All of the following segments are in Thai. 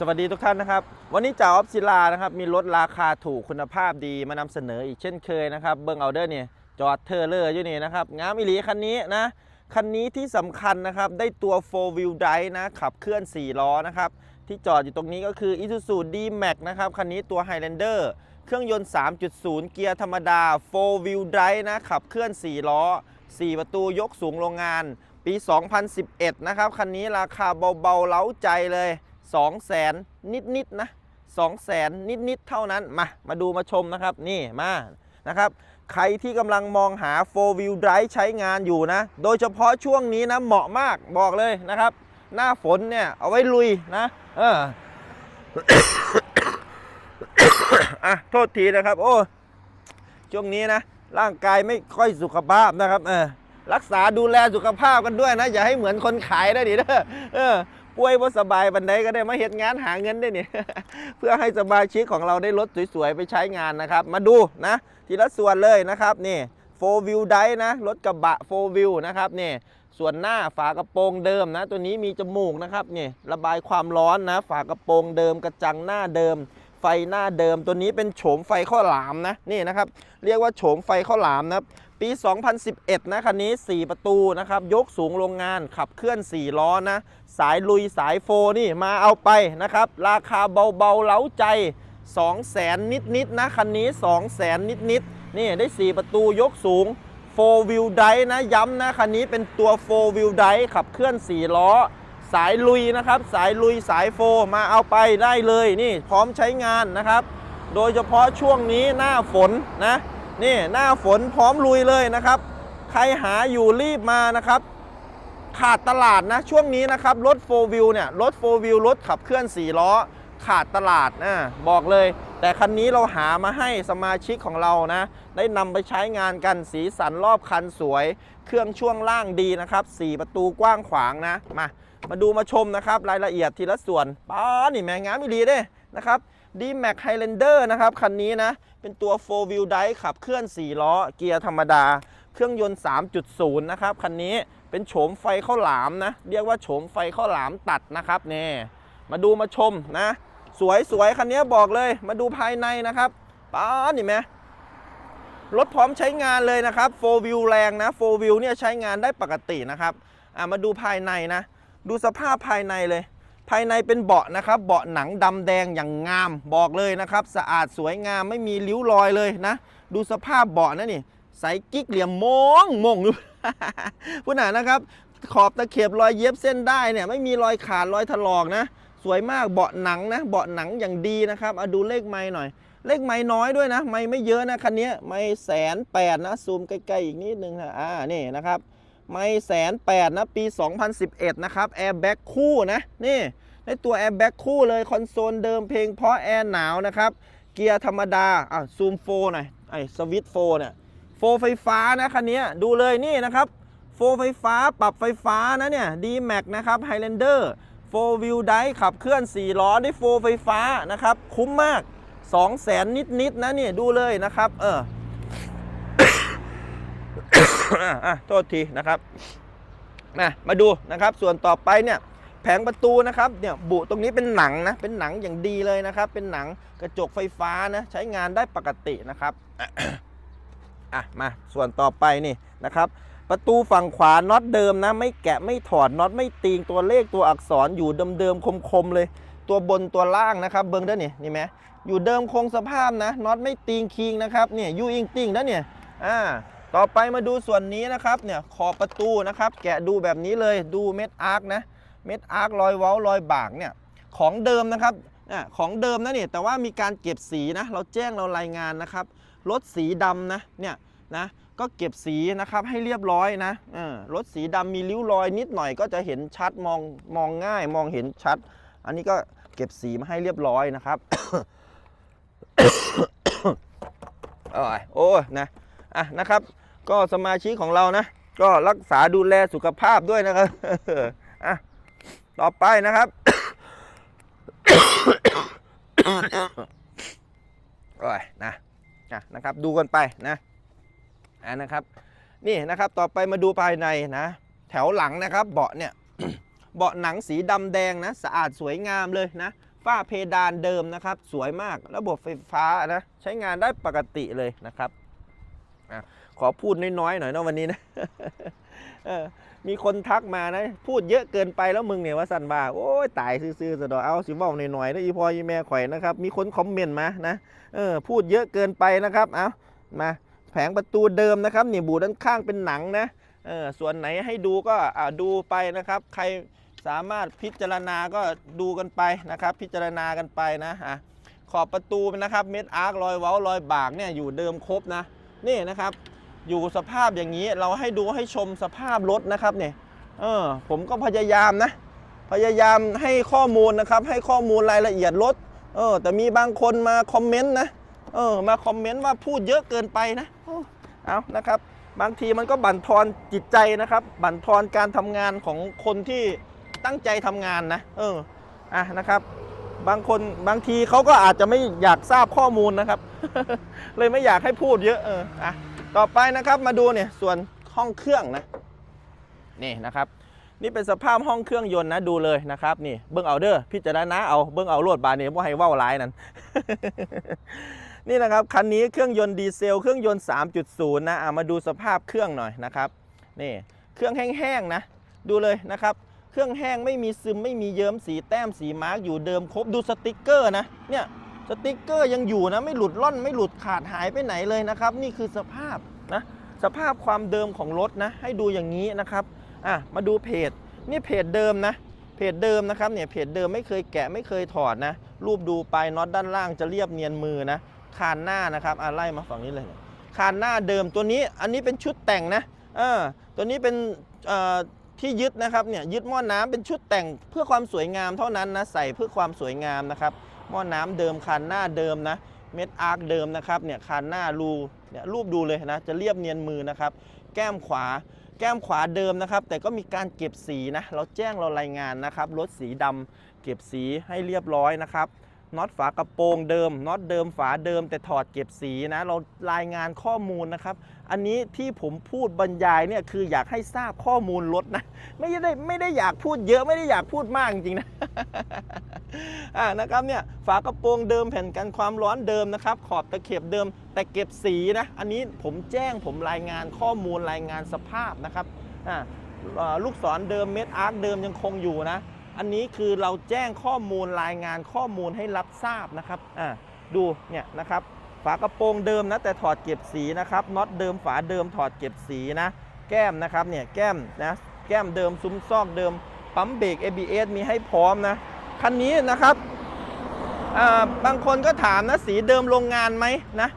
สวัสดีทุกท่านนะครับ วันนี้จ่าออฟศิลานะครับ มีรถราคาถูกคุณภาพดีมานำเสนออีกเช่นเคยนะครับ เบิ้งเอาเดอร์เนี่ยจอดเทอร์เลอร์อยู่นี่นะครับ งามอิหลีคันนี้นะ คันนี้ที่สำคัญนะครับ ได้ตัว 4 wheel drive นะ ขับเคลื่อน 4 ล้อนะครับ ที่จอดอยู่ตรงนี้ก็คือ Isuzu D-Max นะครับ คันนี้ตัว Highlander เครื่องยนต์ 3.0 เกียร์ธรรมดา 4 wheel drive นะ ขับเคลื่อน 4 ล้อ 4 ประตูยกสูงโรงงาน ปี 2011 นะครับ คันนี้ราคาเบาๆ เล้าใจเลย 2แสนนิดๆนะ2แสนนิดๆเท่านั้น มา มาดูมาชมนะครับ นี่มานะครับ ใครที่กำลังมองหา 4 wheel drive ใช้งานอยู่นะ โดยเฉพาะช่วงนี้นะเหมาะมากบอกเลยนะครับ หน้าฝนเนี่ยเอาไว้ลุยนะ เอออะโทษทีนะครับ โอ้ช่วงนี้นะ ร่างกายไม่ค่อยสุขภาพนะครับ เออรักษาดูแลสุขภาพกันด้วยนะ อย่าให้เหมือนคนขายได้ดิเด้อเออ ป่วยบ่สบายบันไดก็ได้มาเห็นงานหาเงินได้เนี่ย เพื่อให้สมาชิกของเราได้รถสวยๆ ไปใช้งานนะครับ มาดูนะ ทีละส่วนเลยนะครับนี่โฟวิวไดนะ รถกระบะโฟวิวนะครับนี่ส่วนหน้าฝากระโปรงเดิมนะ ตัวนี้มีจมูกนะครับนี่ระบายความร้อนนะ ฝากระโปรงเดิมกระจังหน้าเดิม ไฟหน้าเดิมตัวนี้เป็นโฉมไฟข้าวหลามนะนี่นะครับ เรียกว่าโฉมไฟข้าวหลามนะครับ ปี 2011 นะคันนี้ 4 ประตูนะครับ ยกสูงโรงงานขับเคลื่อน 4 ล้อนะ สายลุยสายโฟนี่มาเอาไปนะครับ ราคาเบาๆ เล้าใจ2แสนนิดๆนะคันนี้2แสนนิดๆนี่ได้ 4 ประตูยกสูง 4 wheel drive นะ ย้ำนะ คันนี้เป็นตัว 4 wheel drive ขับเคลื่อน 4 ล้อ สายลุยนะครับ สายลุยสายโฟมาเอาไปได้เลยนี่พร้อมใช้งานนะครับ โดยเฉพาะช่วงนี้หน้าฝนนะ นี่หน้าฝนพร้อมลุยเลยนะครับ ใครหาอยู่รีบมานะครับ ขาดตลาดนะช่วงนี้นะครับรถ4 wheel เนี่ยรถ4 wheel รถขับเคลื่อน4ล้อ ขาดตลาดนะบอกเลย แต่คันนี้เราหามาให้สมาชิกของเรานะ ได้นำไปใช้งานกันสีสันรอบคันสวย เครื่องช่วงล่างดีนะครับ4ประตูกว้างขวางนะมามาดูมาชมนะครับ รายละเอียดทีละส่วนป้านี่แม่งามอีดีเด้นะครับ d m a x Highlander นะครับ คันนี้นะ เป็นตัว 4 wheel drive ขับเคลื่อน 4 ล้อ เกียร์ธรรมดา เครื่องยนต์ 3.0 นะครับ คันนี้เป็นโฉมไฟข้าวหลามนะ เรียกว่าโฉมไฟข้าวหลามตัดนะครับนี่มาดูมาชมนะ สวยสวยคันนี้บอกเลย มาดูภายในนะครับป้านี่ไหมรถพร้อมใช้งานเลยนะครับ 4 wheel แรงนะ 4 wheel เนี่ยใช้งานได้ปกตินะครับ อะมาดูภายในนะ ดูสภาพภายในเลย ภายในเป็นเบาะนะครับ เบาะหนังดำแดงอย่างงามบอกเลยนะครับ สะอาดสวยงามไม่มีริ้วรอยเลยนะ ดูสภาพเบาะนะนี่ใสกิ๊กเหลี่ยมมองมงดูผู้หนานะครับ ขอบตะเข็บรอยเย็บเส้นได้เนี่ยไม่มีรอยขาดรอยถลอกนะ สวยมากเบาะหนังนะ เบาะหนังอย่างดีนะครับเอาดูเลขไม้หน่อย เลขไม้น้อยด้วยนะ ไม่ไม่เยอะนะคันนี้ไม่แสนแปดนะซูมใกล้ๆอีกนิดนึงนะอ่านี่นะครับ ไม่แสนแปดนะ ปี 2011 นะครับแอร์แบ็กคู่นะ นี่ในตัวแอร์แบ็กคู่เลย คอนโซลเดิมเพลงเพราะแอร์หนาวนะครับ เกียร์ธรรมดา อะ ซูมโฟหน่อยไอ้สวิตโฟเนี่ยโฟไฟฟ้านะคันนี้ดูเลยนี่นะครับ โฟไฟฟ้าปรับไฟฟ้านะเนี่ย D-Max นะครับ Highlander 4 wheel drive ขับเคลื่อน 4 ล้อด้วยโฟไฟฟ้านะครับ คุ้มมาก2แสนนิดๆนะเนี่ยดูเลยนะครับ เออ โทษทีนะครับมามาดูนะครับ ส่วนต่อไปเนี่ยแผงประตูนะครับเนี่ยบุตรงนี้เป็นหนังนะเป็นหนังอย่างดีเลยนะครับ เป็นหนังกระจกไฟฟ้านะใช้งานได้ปกตินะครับอะมาส่วนต่อไปนี่นะครับประตูฝั่งขวาน็อตเดิมนะ ไม่แกะไม่ถอดน็อตไม่ตีงตัวเลขตัวอักษรอยู่เดิมๆคมๆเลย ตัวบนตัวล่างนะครับ เบิ้งเด้อนี่นี่ไหมอยู่เดิมคงสภาพนะน็อตไม่ตีงคิงนะครับเนี่ยยูอิงติงนะเนี่ยอ่า ต่อไปมาดูส่วนนี้นะครับเนี่ยขอบประตูนะครับ แกะดูแบบนี้เลยดูเม็ดอาร์คนะเม็ดอาร์ครอยเว้ารอยบากเนี่ยของเดิมนะครับอะของเดิมนะเนี่ยแต่ว่ามีการเก็บสีนะเราแจ้งเรารายงานนะครับรถสีดำนะเนี่ยนะก็เก็บสีนะครับให้เรียบร้อยนะรถสีดำมีริ้วรอยนิดหน่อยก็จะเห็นชัดมองมองง่ายมองเห็นชัด อันนี้ก็เก็บสีมาให้เรียบร้อยนะครับโอ้ยโอ้ยนะอะนะครับ ก็สมาชิกของเรานะ ก็รักษาดูแลสุขภาพด้วยนะครับอะต่อไปนะครับ โอ้ยนะอะนะครับ ดูกันไปนะอะนะครับ นี่นะครับ ต่อไปมาดูภายในนะ แถวหลังนะครับ เบาะเนี่ย เบาะหนังสีดำแดงนะ สะอาดสวยงามเลยนะฝ้าเพดานเดิมนะครับ สวยมาก ระบบไฟฟ้านะ ใช้งานได้ปกติเลยนะครับ อะขอพูดน้อยๆหน่อยนะวันนี้นะมีคนทักมานะ พูดเยอะเกินไปแล้วมึงเนี่ยว่าสันบ่าโอ้ยตายซื่อๆสะดอเอาสิเว่าหน่อยๆนะอีพออีแม่ข่อยนะครับ มีคนคอมเมนต์มานะเออพูดเยอะเกินไปนะครับเอามาแผงประตูเดิมนะครับนี่บูด้านข้างเป็นหนังนะเออส่วนไหนให้ดูก็อ่าดูไปนะครับ ใครสามารถพิจารณาก็ดูกันไปนะครับ พิจารณากันไปนะอะขอบประตูนะครับเม็ดอาร์ครอยเว้ารอยบากเนี่ยอยู่เดิมครบนะ นี่นะครับ อยู่สภาพอย่างนี้เราให้ดูให้ชมสภาพรถนะครับเนี่ยเออผมก็พยายามนะ พยายามให้ข้อมูลนะครับ ให้ข้อมูลรายละเอียดรถเออแต่มีบางคนมาคอมเมนต์นะเออมาคอมเมนต์ว่าพูดเยอะเกินไปนะโอ้เอานะครับ บางทีมันก็บั่นทอนจิตใจนะครับ บั่นทอนการทำงานของคนที่ตั้งใจทำงานนะ เอออะนะครับ บางคนบางทีเขาก็อาจจะไม่อยากทราบข้อมูลนะครับ เลยไม่อยากให้พูดเยอะเอออะต่อไปนะครับมาดูเนี่ยส่วนห้องเครื่องนะนี่นะครับนี่เป็นสภาพห้องเครื่องยนต์นะดูเลยนะครับนี่เบิ้งเอาเด้อพิจารณาเอาเบิ้งเอารวดบานนี่ว่าให้ว้าร้ายนั่นนี่นะครับคันนี้เครื่องยนต์ดีเซลเครื่องยนต์ 3.0นะอะมาดูสภาพเครื่องหน่อยนะครับนี่เครื่องแห้งๆนะดูเลยนะครับ เครื่องแห้งไม่มีซึมไม่มีเยิ้มสีแต้มสีมาร์กอยู่เดิมครบดูสติกเกอร์นะเนี่ยสติกเกอร์ยังอยู่นะไม่หลุดล่อนไม่หลุดขาดหายไปไหนเลยนะครับ นี่คือสภาพนะสภาพความเดิมของรถนะ ให้ดูอย่างนี้นะครับอะมาดูเพจนี่เพจเดิมนะ เพจเดิมนะครับเนี่ยเพจเดิมไม่เคยแกะไม่เคยถอดนะ รูปดูไปน็อตด้านล่างจะเรียบเนียนมือนะคานหน้านะครับอะไล่มาฝั่งนี้เลยคานหน้าเดิมตัวนี้อันนี้เป็นชุดแต่งนะเออตัวนี้เป็นอ่อ ที่ยึดนะครับเนี่ยยึดหม้อน้ำเป็นชุดแต่งเพื่อความสวยงามเท่านั้นนะใส่เพื่อความสวยงามนะครับหม้อน้ำเดิมคันหน้าเดิมนะเม็ดอาร์คเดิมนะครับเนี่ยคันหน้ารูเนี่ยรูปดูเลยนะจะเรียบเนียนมือนะครับแก้มขวา แก้มขวาเดิมนะครับ แต่ก็มีการเก็บสีนะเราแจ้งเรารายงานนะครับรถสีดำเก็บสีให้เรียบร้อยนะครับ น็อตฝากระโปรงเดิมน็อตเดิมฝาเดิมแต่ถอดเก็บสีนะ เรารายงานข้อมูลนะครับ อันนี้ที่ผมพูดบรรยายเนี่ยคืออยากให้ทราบข้อมูลรถนะ ไม่ได้ไม่ได้อยากพูดเยอะไม่ได้อยากพูดมากจริงๆนะอ่านะครับเนี่ยฝากระโปรงเดิมแผ่นกันความร้อนเดิมนะครับ ขอบตะเข็บเดิม แต่เก็บสีนะ อันนี้ผมแจ้งผมรายงานข้อมูลรายงานสภาพนะครับอ่าลูกศรเดิมเม็ดอาร์คเดิมยังคงอยู่นะ อันนี้คือเราแจ้งข้อมูลรายงานข้อมูลให้รับทราบนะครับอ่าดูเนี่ยนะครับฝากระโปรงเดิมนะแต่ถอดเก็บสีนะครับน็อตเดิมฝาเดิมถอดเก็บสีนะแก้มนะครับเนี่ยแก้มนะแก้มเดิมซุ้มซอกเดิมปั๊มเบรก ABS มีให้พร้อมนะคันนี้นะครับอ่าบางคนก็ถามนะสีเดิมโรงงานไหมนะ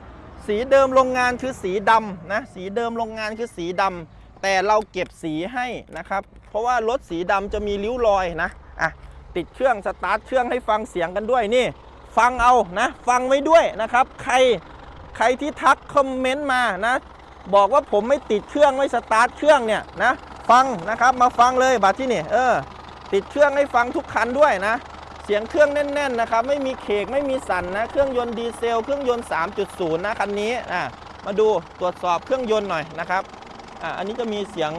สีเดิมโรงงานคือสีดำนะสีเดิมโรงงานคือสีดำแต่เราเก็บสีให้นะครับ เพราะว่ารถสีดำจะมีริ้วรอยนะ อะติดเครื่องสตาร์ทเครื่องให้ฟังเสียงกันด้วยนี่ ฟังเอานะ ฟังไว้ด้วยนะครับ ใครใครที่ทักคอมเมนต์มานะ บอกว่าผมไม่ติดเครื่องไม่สตาร์ทเครื่องเนี่ยนะฟังนะครับมาฟังเลยบัดที่นี่เออ ติดเครื่องให้ฟังทุกคันด้วยนะ เสียงเครื่องแน่น ๆนะครับ ไม่มีเคกไม่มีสั่นนะ เครื่องยนต์ดีเซล เครื่องยนต์ 3.0 นะคันนี้อะมาดูตรวจสอบเครื่องยนต์หน่อยนะครับอะอันนี้จะมีเสียง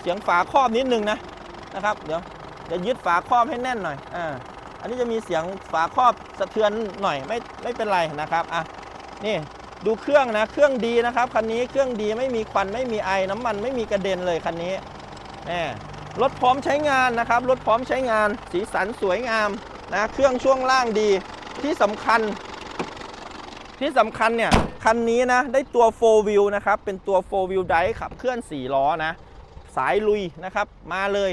เสียงฝาครอบนิดนึงนะนะครับ เดี๋ยว จะยึดฝาครอบให้แน่นหน่อยอ่าอันนี้จะมีเสียงฝาครอบสะเทือนหน่อยไม่ไม่เป็นไรนะครับอะนี่ดูเครื่องนะเครื่องดีนะครับคันนี้เครื่องดีไม่มีควันไม่มีไอน้ำมันไม่มีกระเด็นเลยคันนี้แน่รถพร้อมใช้งานนะครับรถพร้อมใช้งานสีสันสวยงามนะเครื่องช่วงล่างดีที่สำคัญ ที่สำคัญเนี่ยคันนี้นะได้ตัว 4 wheel นะครับเป็นตัว 4 wheel drive ขับเคลื่อน 4 ล้อนะ สายลุยนะครับมาเลย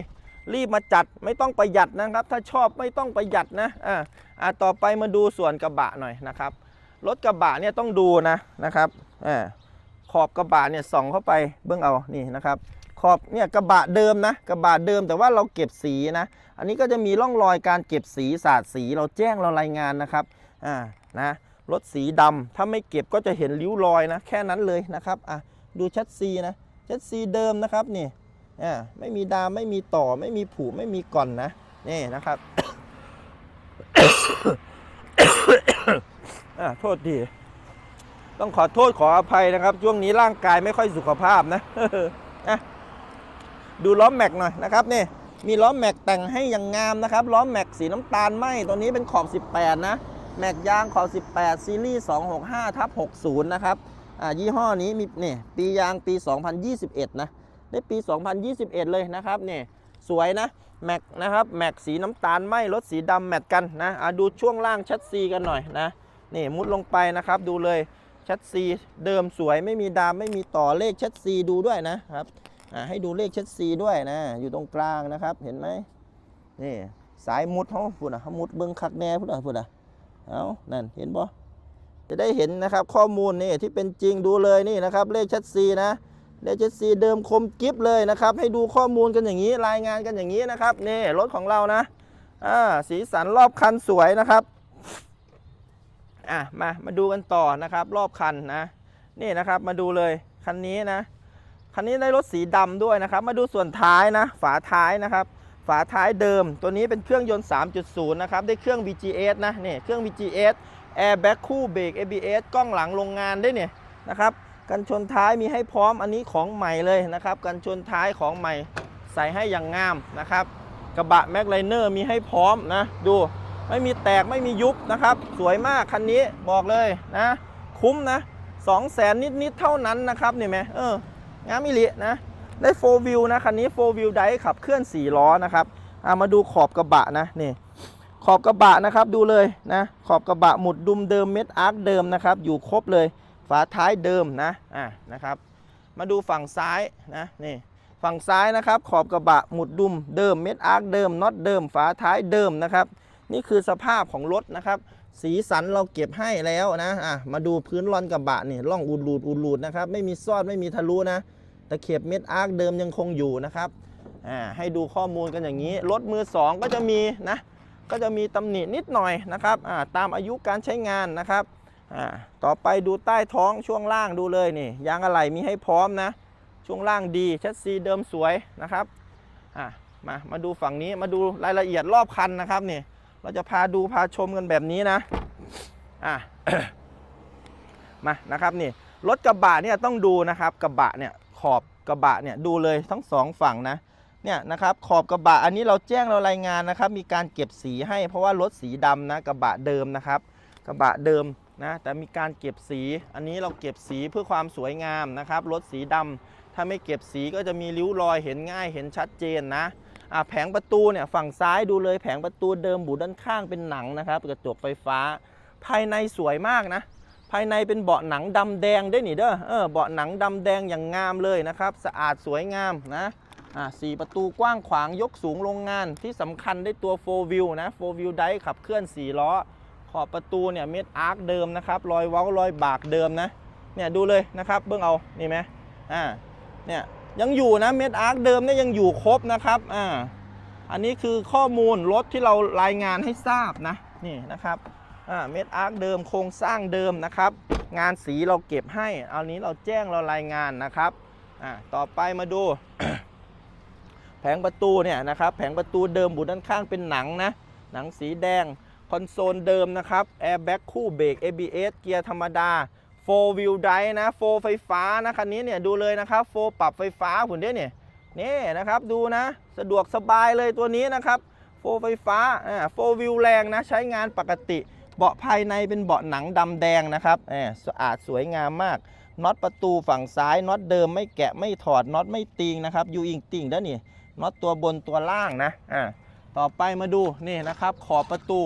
รีบมาจัดไม่ต้องประหยัดนะครับ ถ้าชอบไม่ต้องประหยัดนะอ่าอ่าต่อไปมาดูส่วนกระบะหน่อยนะครับรถกระบะเนี่ยต้องดูนะนะครับอ่าขอบกระบะเนี่ยส่องเข้าไปเบื้องเอานี่นะครับ ขอบเนี่ยกระบะเดิมนะกระบะเดิมแต่ว่าเราเก็บสีนะ อันนี้ก็จะมีร่องรอยการเก็บสีสาดสีเราแจ้งเรารายงานนะครับอ่านะรถสีดำถ้าไม่เก็บก็จะเห็นริ้วรอยนะ แค่นั้นเลยนะครับอะดูชัดซีนะชัดซีเดิมนะครับนี่ อ่ไม่มีดามไม่มีต่อไม่มีผูไม่มีก่อนนะนี่นะครับอ่าโทษทีต้องขอโทษขออภัยนะครับ ช่วงนี้ร่างกายไม่ค่อยสุขภาพนะอะดูล้อมแม็กหน่อยนะครับนี่มีล้อมแม็กแต่งให้อย่างงามนะครับล้อมแม็กสีน้ำตาลไหมตัวนี้เป็นขอบ 18 นะ แม็กยางขอบ 18 ซีรีส์ 265ทับ60 นะครับอ่ายี่ห้อนี้มีนี่ปียางปี 2021 นะ ได้ปี 2021 เลยนะครับเนี่ยสวยนะแม็กนะครับแม็กสีน้ำตาลไหมรถสีดำแมทกันนะอะดูช่วงล่างชัดซีกันหน่อยนะนี่มุดลงไปนะครับดูเลยชัดซีเดิมสวยไม่มีดามไม่มีต่อเลขชัดซีดูด้วยนะครับอ่าให้ดูเลขชัดซีด้วยนะ อยู่ตรงกลางนะครับเห็นไหมนี่สายมุดเขาพูดอะเขามุดเบิ้งคักแน่พูดอะพูดอะเอานั่นเห็นบ่จะได้เห็นนะครับข้อมูลนี่ที่เป็นจริงดูเลยนี่นะครับเลขชัดซีนะ เลขชัดซีเดิมคมกิฟเลยนะครับ ให้ดูข้อมูลกันอย่างนี้รายงานกันอย่างนี้นะครับนี่รถของเรานะอ่าสีสันรอบคันสวยนะครับอะมามาดูกันต่อนะครับ รอบคันนะนี่นะครับมาดูเลยคันนี้นะคันนี้ได้รถสีดำด้วยนะครับ มาดูส่วนท้ายนะฝาท้ายนะครับ ฝาท้ายเดิม ตัวนี้เป็นเครื่องยนต์ 3.0 นะครับ ได้เครื่อง VGS นะนี่เครื่อง VGS Airbag คู่เบรก ABS กล้องหลังโรงงานได้เนี่ยนะครับ กันชนท้ายมีให้พร้อมอันนี้ของใหม่เลยนะครับ กันชนท้ายของใหม่ใส่ให้อย่างงามนะครับ กระบะแม็กไลเนอร์มีให้พร้อมนะดูไม่มีแตกไม่มียุบนะครับ สวยมากคันนี้บอกเลยนะ คุ้มนะ2 0 0แสนนิดๆเท่านั้นนะครับนี่ไหมเอองามอิลินะได้โฟวิวนะคันนี้โฟวิวไดขับเคลื่อน4ล้อนะครับอามาดูขอบกระบะนะนี่ขอบกระบะนะครับดูเลยนะขอบกระบะหมุดดุมเดิมเม็ดอาร์คเดิมนะครับอยู่ครบเลย ฝาท้ายเดิมนะอ่านะครับ มาดูฝั่งซ้ายนะนี่ฝั่งซ้ายนะครับ ขอบกระบะหมุดดุมเดิมเม็ดอาร์คเดิมน็อตเดิม ฝาท้ายเดิมนะครับ นี่คือสภาพของรถนะครับ สีสันเราเก็บให้แล้วนะอะมาดูพื้นรอนกระบะนี่ร่องอุดรูดอุดรูดนะครับไม่มีซอดไม่มีทะลุนะตะเข็บเม็ดอาร์คเดิมยังคงอยู่นะครับอ่าให้ดูข้อมูลกันอย่างนี้รถมือ 2 ก็จะมีนะก็จะมีตำหนินิดหน่อยนะครับอ่าตามอายุการใช้งานนะครับ อ่าต่อไปดูใต้ท้องช่วงล่างดูเลยนี่ยางอะไหล่มีให้พร้อมนะ ช่วงล่างดีชัดซีเดิมสวยนะครับอ่ามามาดูฝั่งนี้มาดูรายละเอียดรอบคันนะครับนี่เราจะพาดูพาชมกันแบบนี้นะอะมานะครับนี่รถกระบะเนี่ยต้องดูนะครับกระบะเนี่ยขอบกระบะเนี่ยดูเลยทั้งสองฝั่งนะเนี่ยนะครับขอบกระบะอันนี้เราแจ้งเรารายงานนะครับ มีการเก็บสีให้เพราะว่ารถสีดำนะกระบะเดิมนะครับ กระบะเดิม นะแต่มีการเก็บสี อันนี้เราเก็บสีเพื่อความสวยงามนะครับรถสีดำถ้าไม่เก็บสีก็จะมีริ้วรอยเห็นง่ายเห็นชัดเจนนะอ่าแผงประตูเนี่ยฝั่งซ้ายดูเลยแผงประตูเดิมบูด้านข้างเป็นหนังนะครับกระจกไฟฟ้า ภายในสวยมากนะ ภายในเป็นเบาะหนังดำแดงได้วยนี่เด้อเออเบาะหนังดำแดงอย่างงามเลยนะครับสะอาดสวยงามนะอ่าสี่ประตูกว้างขวางยกสูงโรงงานที่สำคัญได้ตัว4 Wheel นะ4 Wheel ไดขับเคลื่อน4ล้อ ขอบประตูเนี่ยเม็ดอาร์คเดิมนะครับรอยเว้ารอยบากเดิมนะเนี่ยดูเลยนะครับเบื้องเอานี่ไหมอ่าเนี่ยยังอยู่นะเม็ดอาร์คเดิมเนี่ยยังอยู่ครบนะครับอ่าอันนี้คือข้อมูลรถที่เรารายงานให้ทราบนะนี่นะครับอ่าเม็ดอาร์คเดิมโครงสร้างเดิมนะครับ งานสีเราเก็บให้เอันนี้เราแจ้งเรารายงานนะครับอ่าต่อไปมาดู แผงประตูเนี่ยนะครับแผงประตูเดิมบุด้านข้างเป็นหนังนะหนังสีแดง คอนโซลเดิมนะครับแอร์แบ็กคู่เบรก ABS เกียร์ธรรมดา4 wheel drive นะ 4 ไฟฟ้านะคันนี้เนี่ยดูเลยนะครับ4ปรับไฟฟ้าหุ่นเด้เนี่ยนี่นะครับดูนะสะดวกสบายเลยตัวนี้นะครับโฟไฟฟ้าอ่าโฟวิวแรงนะใช้งานปกติ เบาะภายในเป็นเบาะหนังดำแดงนะครับแหมสะอาดสวยงามมากน็อตประตูฝั่งซ้ายน็อตเดิมไม่แกะไม่ถอดน็อตไม่ติงนะครับยูอิงติงด้านนี่น็อตตัวบนตัวล่างนะอ่าต่อไปมาดูนี่นะครับขอบประตู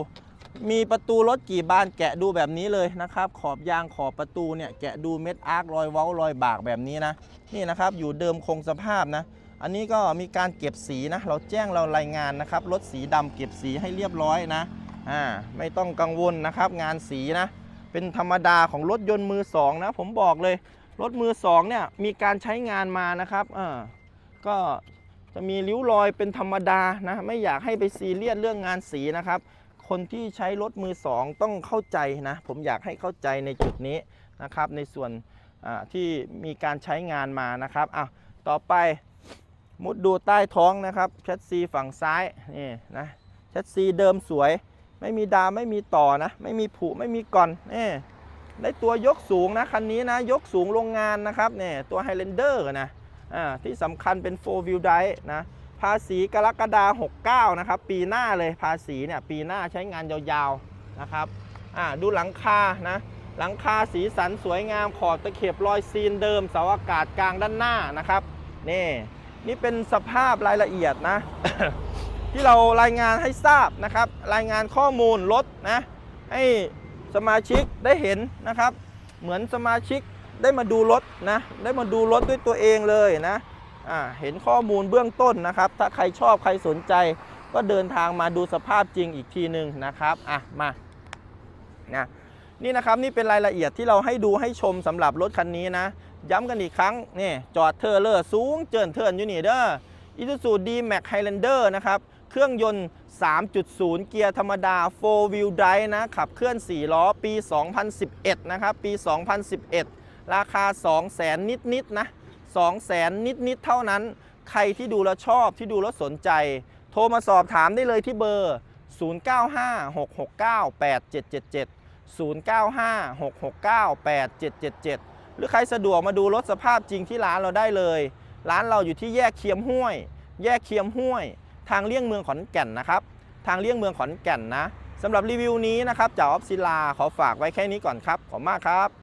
มีประตูรถกี่บานแกะดูแบบนี้เลยนะครับ ขอบยางขอบประตูเนี่ยแกะดูเม็ดอาร์ครอยเว้ารอยบากแบบนี้นะนี่นะครับอยู่เดิมคงสภาพนะ อันนี้ก็มีการเก็บสีนะ เราแจ้งเรารายงานนะครับรถสีดำเก็บสีให้เรียบร้อยนะอ่าไม่ต้องกังวลนะครับ งานสีนะ เป็นธรรมดาของรถยนต์มือสองนะ ผมบอกเลยรถมือสองเนี่ยมีการใช้งานมานะครับอ่าก็จะมีริ้วรอยเป็นธรรมดานะไม่อยากให้ไปซีเรียสเรื่องงานสีนะครับ คนที่ใช้รถมือสองต้องเข้าใจนะ ผมอยากให้เข้าใจในจุดนี้นะครับ ในส่วนที่มีการใช้งานมานะครับอะต่อไปมุดดูใต้ท้องนะครับแชสซีฝั่งซ้ายนี่นะแชสซีเดิมสวย ไม่มีดามไม่มีต่อนะ ไม่มีผุไม่มีก่อนนี่ได้ตัวยกสูงนะคันนี้นะยกสูงโรงงานนะครับเนี่ยตัวไฮเลนเดอร์นะอ่าที่สำคัญเป็น 4 wheel drive นะ ภาษีกรกฎาคม69 นะครับ ปีหน้าเลยภาษีเนี่ยปีหน้าใช้งานยาวๆนะครับอ่าดูหลังคานะหลังคาสีสันสวยงามขอบตะเข็บรอยซีนเดิมเสาอากาศกลางด้านหน้านะครับนี่นี่เป็นสภาพรายละเอียดนะ ที่เรารายงานให้ทราบนะครับ รายงานข้อมูลรถนะ ให้สมาชิกได้เห็นนะครับ เหมือนสมาชิกได้มาดูรถนะ ได้มาดูรถด้วยตัวเองเลยนะ เห็นข้อมูลเบื้องต้นนะครับ ถ้าใครชอบใครสนใจ ก็เดินทางมาดูสภาพจริงอีกทีหนึ่งนะครับอะมานะนี่นะครับนี่เป็นรายละเอียดที่เราให้ดูให้ชมสำหรับรถคันนี้นะ ย้ำกันอีกครั้งนี่จอดเทอร์เลอร์สูงเจินเทินอยู่นี่เด้อ i s u z u D-Max Highlander นะครับเครื่องยนต์ 3.0 เกียร์ธรรมดา 4 wheel drive นะ ขับเคลื่อน 4 ล้อ ปี 2011 นะครับ ปี 2011 ราคา 200,000นิดๆนะ 200,000นิด ๆ เท่านั้น ใครที่ดูแล้วชอบที่ดูแล้วสนใจ โทรมาสอบถามได้เลยที่เบอร์ 0956698777 0956698777 หรือใครสะดวกมาดูรถสภาพจริงที่ร้านเราได้เลย ร้านเราอยู่ที่แยกเคียมห้วย แยกเคียมห้วย ทางเลี่ยงเมืองขอนแก่นนะครับ ทางเลี่ยงเมืองขอนแก่นนะสำหรับรีวิวนี้นะครับจากออฟซิลาขอฝากไว้แค่นี้ก่อนครับ ขอบคุณมากครับ